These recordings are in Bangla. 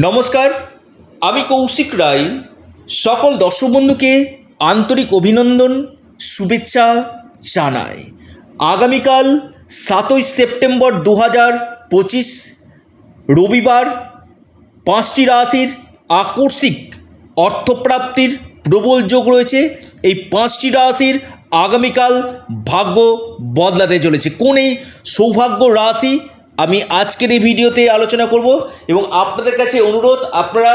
নমস্কার, আমি কৌশিক রায়। সকল দর্শক বন্ধুকে আন্তরিক অভিনন্দন, শুভেচ্ছা জানাই। আগামীকাল সাতই সেপ্টেম্বর দু হাজার পঁচিশ, রবিবার পাঁচটি রাশির আকস্মিক অর্থপ্রাপ্তির প্রবল যোগ রয়েছে। এই পাঁচটি রাশির আগামীকাল ভাগ্য বদলাতে চলেছে। কোন এই সৌভাগ্য রাশি আমি আজকের এই ভিডিওতে আলোচনা করব এবং আপনাদের কাছে অনুরোধ, আপনারা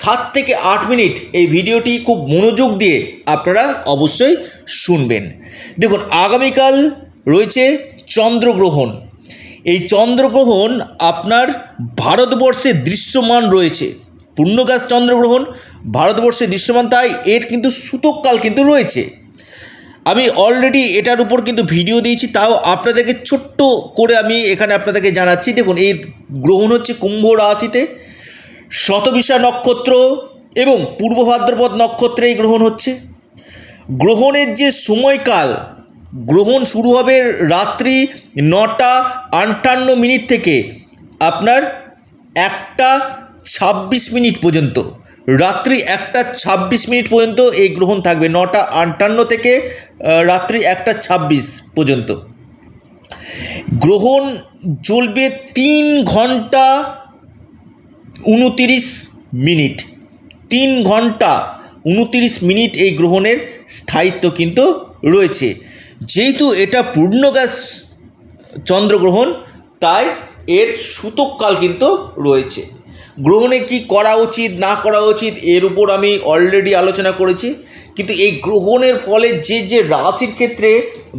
সাত থেকে আট মিনিট এই ভিডিওটি খুব মনোযোগ দিয়ে আপনারা অবশ্যই শুনবেন। দেখুন, আগামীকাল রয়েছে চন্দ্রগ্রহণ। এই চন্দ্রগ্রহণ আপনার ভারতবর্ষে দৃশ্যমান রয়েছে। পূর্ণগাছ চন্দ্রগ্রহণ ভারতবর্ষে দৃশ্যমান, তাই এর কিন্তু সূতককাল কিন্তু রয়েছে। আমি অলরেডি এটার উপর কিন্তু ভিডিও দিয়েছি, তাও আপনাদেরকে ছোট্ট করে আমি এখানে আপনাদেরকে জানাচ্ছি। দেখুন, এই গ্রহণ হচ্ছে কুম্ভ রাশিতে, শতবিশা নক্ষত্র এবং পূর্ব ভাদ্রপদ নক্ষত্রে এই গ্রহণ হচ্ছে। গ্রহণের যে সময়কাল, গ্রহণ শুরু হবে রাত্রি নটা আটান্ন মিনিট থেকে আপনার একটা ছাব্বিশ মিনিট পর্যন্ত। রাত্রি একটা ছাব্বিশ মিনিট পর্যন্ত এই গ্রহণ থাকবে। নটা আটান্ন থেকে রাত্রি একটা ছাব্বিশ পর্যন্ত। গ্রহণ চলবে তিন ঘণ্টা উনতিরিশ মিনিট। তিন ঘণ্টা উনতিরিশ মিনিট এই গ্রহণের স্থায়িত্ব কিন্তু রয়েছে। যেহেতু এটা পূর্ণগ্যাস চন্দ্রগ্রহণ, তাই এর সূতককাল কিন্তু রয়েছে। গ্রহণে কি করা উচিত, না করা উচিত, এর উপর আমি অলরেডি আলোচনা করেছি। কিন্তু এই গ্রহণের ফলে যে যে রাশির ক্ষেত্রে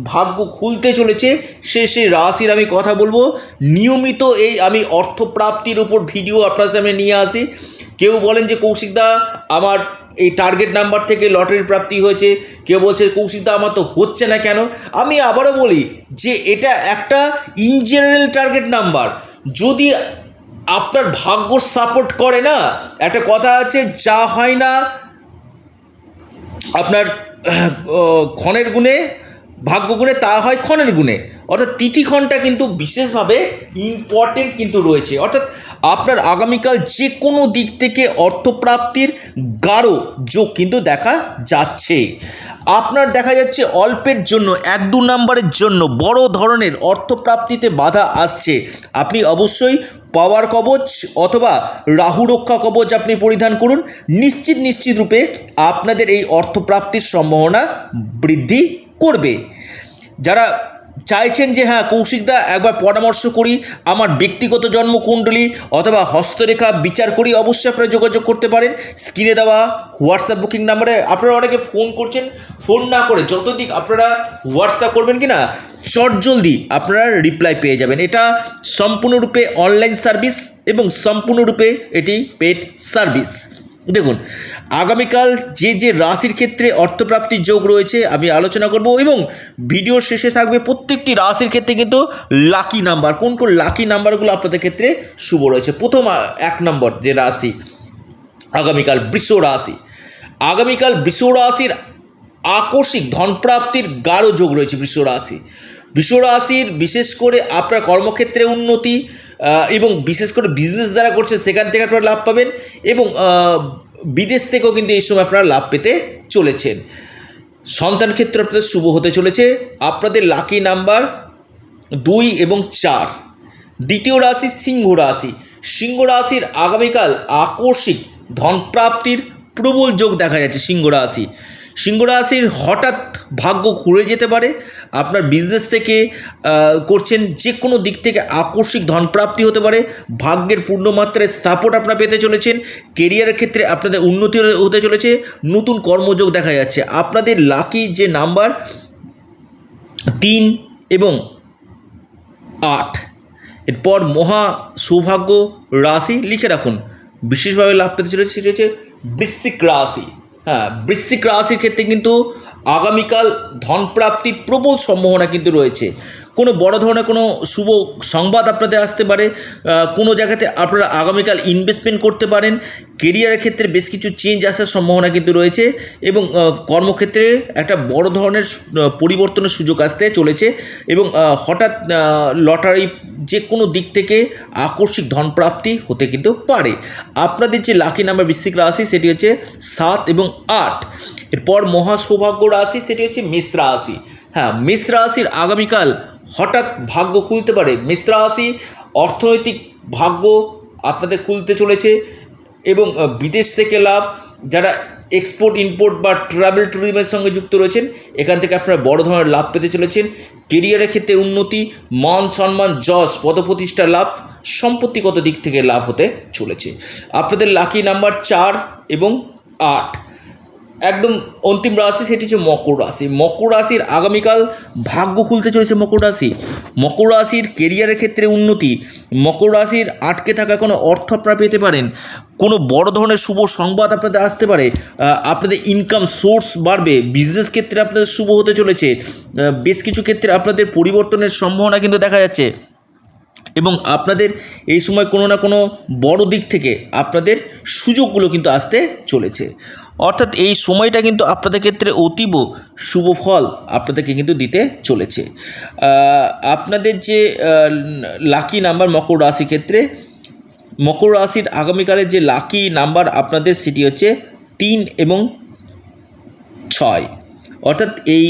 ভাগ্য খুলতে চলেছে, সে সেই রাশির আমি কথা বলব। নিয়মিত এই আমি অর্থপ্রাপ্তির উপর ভিডিও আপনার সামনে নিয়ে আসি। কেউ বলেন যে কৌশিকদা আমার এই টার্গেট নাম্বার থেকে লটারির প্রাপ্তি হয়েছে। কেউ বলছে কৌশিকদা আমার তো হচ্ছে না কেন? আমি আবারও বলি যে, এটা একটা ইন জেনারেল টার্গেট নাম্বার যদি আপনার ভাগ্য সাপোর্ট করে না। একটা কথা আছে, যা হয় না, আপনার ক্ষণের গুণে, ভাগ্য গুণে, তা হয় ক্ষণের গুণে। অর্থাৎ তিথিক্ষণটা কিন্তু বিশেষভাবে ইম্পর্টেন্ট কিন্তু রয়েছে। অর্থাৎ আপনার আগামীকাল যে কোনো দিক থেকে অর্থপ্রাপ্তির গাঢ় যোগ কিন্তু দেখা যাচ্ছে। আপনার দেখা যাচ্ছে অল্পের জন্য, এক দু নম্বরের জন্য বড় ধরনের অর্থপ্রাপ্তিতে বাধা আসছে। আপনি অবশ্যই পাওয়ার কবচ অথবা রাহু রক্ষা কবচ আপনি পরিধান করুন। নিশ্চিত নিশ্চিত রূপে আপনাদের এই অর্থপ্রাপ্তির সম্ভাবনা বৃদ্ধি করবে। যারা চাইছেন যে হ্যাঁ কৌশিকদা একবার পরামর্শ করি, আমার ব্যক্তিগত জন্মকুণ্ডলী অথবা হস্তরেখা বিচার করি, অবশ্যই আপনারা যোগাযোগ করতে পারেন। স্ক্রিনে দেওয়া হোয়াটসঅ্যাপ বুকিং নাম্বারে আপনারা অনেকে ফোন করছেন, ফোন না করে যত দিক আপনারা হোয়াটসঅ্যাপ করবেন কি না চট জলদি আপনারা রিপ্লাই পেয়ে যাবেন। এটা সম্পূর্ণরূপে অনলাইন সার্ভিস এবং সম্পূর্ণরূপে এটি পেড সার্ভিস। দেখুন, আগামীকাল যে যে রাশির ক্ষেত্রে অর্থপ্রাপ্তির যোগ রয়েছে, আমি আলোচনা করব এবং ভিডিওর শেষে থাকবে প্রত্যেকটি রাশির ক্ষেত্রে কিন্তু লাকি নাম্বার কোন কোন লাকি নাম্বারগুলো আপনাদের ক্ষেত্রে শুভ রয়েছে? প্রথম এক নম্বর যে রাশি, আগামীকাল বৃষ রাশি। আগামীকাল বৃষ রাশির আকস্মিক ধনপ্রাপ্তির গাঢ় যোগ রয়েছে বৃষ রাশি। বৃষ রাশির বিশেষ করে আপনার কর্মক্ষেত্রে উন্নতি এবং বিশেষ করে বিজনেস যারা করছেন সেখান থেকে আপনারা লাভ পাবেন এবং বিদেশ থেকেও কিন্তু এই সময় আপনারা লাভ পেতে চলেছেন। সন্তান ক্ষেত্রে আপনাদের শুভ হতে চলেছে। আপনাদের লাকি নাম্বার দুই এবং চার। দ্বিতীয় রাশি সিংহ রাশি। সিংহ রাশির আগামীকাল আকস্মিক ধনপ্রাপ্তির প্রবল যোগ দেখা যাচ্ছে সিংহ রাশি। সিংহ রাশির হঠাৎ ভাগ্য ঘুরে যেতে পারে। আপনার বিজনেস থেকে করছেন যে কোনো দিক থেকে আকস্মিক ধনপ্রাপ্তি হতে পারে। ভাগ্যের পূর্ণমাত্রায় সাপোর্ট আপনারা পেতে চলেছেন। কেরিয়ারের ক্ষেত্রে আপনাদের উন্নতি হতে চলেছে। নতুন কর্মযোগ দেখা যাচ্ছে। আপনাদের লাকি যে নাম্বার তিন এবং আট। এরপর মহা সৌভাগ্য রাশি লিখে রাখুন। বিশেষভাবে লাভ পেতে চলেছে, সেটি হচ্ছে বৃশ্চিক রাশি। হ্যাঁ বৃশ্চিক রাশির ক্ষেত্রে কিন্তু আগামীকাল ধনপ্রাপ্তির প্রবল সম্ভাবনা কিন্তু রয়েছে। কোনো বড় ধরনের কোনো শুভ সংবাদ আপনাদের আসতে পারে কোনো জায়গাতে আপনারা আগামীকাল ইনভেস্টমেন্ট করতে পারেন কেরিয়ারের ক্ষেত্রে বেশ কিছু চেঞ্জ আসার সম্ভাবনা কিন্তু রয়েছে এবং কর্মক্ষেত্রে একটা বড় ধরনের পরিবর্তনের সুযোগ আসতে চলেছে এবং হঠাৎ লটারি যে কোনো দিক থেকে আকস্মিক ধনপ্রাপ্তি হতে কিন্তু পারে। আপনাদের যে লাকি নাম্বার বৃশ্চিক রাশি সেটি হচ্ছে সাত এবং আট। এরপর মহা সৌভাগ্য রাশি সেটি হচ্ছে মিশ্র রাশি। হ্যাঁ মিশ্র রাশির আগামীকাল হঠাৎ ভাগ্য খুলতে পারে। মিশ্র রাশি, অর্থনৈতিক ভাগ্য আপনাদের খুলতে চলেছে এবং বিদেশ থেকে লাভ, যারা এক্সপোর্ট ইম্পোর্ট বা ট্রাভেল ট্যুরিজমের সঙ্গে যুক্ত রয়েছেন, এখান থেকে আপনারা বড় ধরনের লাভ পেতে চলেছেন। কেরিয়ারের ক্ষেত্রে উন্নতি, মান সম্মান, যশ, পদপ্রতিষ্ঠা, লাভ সম্পত্তিগত দিক থেকে লাভ হতে চলেছে। আপনাদের লাকি নাম্বার চার এবং আট। একদম অন্তিম রাশি সেটি হচ্ছে মকর রাশি। মকর রাশির আগামীকাল ভাগ্য খুলতে চলেছে মকর রাশি। মকর রাশির কেরিয়ারের ক্ষেত্রে উন্নতি। মকর রাশির আটকে থাকা কোনো অর্থ আপনারা পেতে পারেন। কোনো বড় ধরনের শুভ সংবাদ আপনাদের আসতে পারে। আপনাদের ইনকাম সোর্স বাড়বে। বিজনেস ক্ষেত্রে আপনাদের শুভ হতে চলেছে। বেশ কিছু ক্ষেত্রে আপনাদের পরিবর্তনের সম্ভাবনা কিন্তু দেখা যাচ্ছে। এবং আপনাদের এই সময় কোনো না কোনো বড় দিক থেকে আপনাদের সুযোগগুলো কিন্তু আসতে চলেছে। অর্থাৎ এই সময়টা কিন্তু আপনাদের ক্ষেত্রে অতীব শুভ ফল আপনাদেরকে কিন্তু দিতে চলেছে। আপনাদের যে লাকি নাম্বার মকর রাশি ক্ষেত্রে, মকর রাশির আগামীকালের যে লাকি নাম্বার আপনাদের সেটি হচ্ছে তিন এবং ছয়। অর্থাৎ এই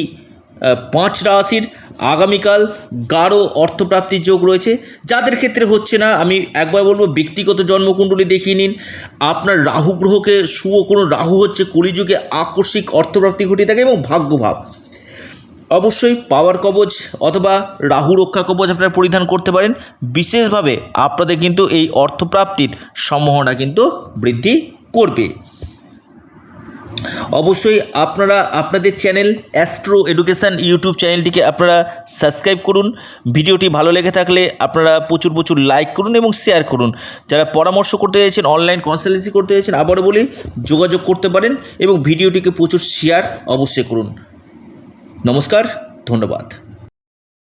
পাঁচ রাশির আগামীকাল গাঢ় অর্থপ্রাপ্তির যোগ রয়েছে। যাদের ক্ষেত্রে হচ্ছে না, আমি একবার বলব, ব্যক্তিগত জন্মকুণ্ডলী দেখিয়ে নিন। আপনার রাহু গ্রহকে শুভ, কোনো রাহু হচ্ছে কলিযুগে আকস্মিক অর্থপ্রাপ্তি ঘটিয়ে থাকে এবং ভাগ্যভাব। অবশ্যই পাওয়ার কবচ অথবা রাহু রক্ষা কবচ আপনারা পরিধান করতে পারেন। বিশেষভাবে আপনাদের কিন্তু এই অর্থপ্রাপ্তির সম্ভাবনা কিন্তু বৃদ্ধি করবে। অবশ্যই আপনারা, আপনাদের চ্যানেল অ্যাস্ট্রো এডুকেশান ইউটিউব চ্যানেলটিকে আপনারা সাবস্ক্রাইব করুন। ভিডিওটি ভালো লেগে থাকলে আপনারা প্রচুর প্রচুর লাইক করুন এবং শেয়ার করুন। যারা পরামর্শ করতে চাইছেন অনলাইন কনসালটেন্সি করতে চাইছেন, আবারও বলি, যোগাযোগ করতে পারেন এবং ভিডিওটিকে প্রচুর শেয়ার অবশ্যই করুন। নমস্কার, ধন্যবাদ।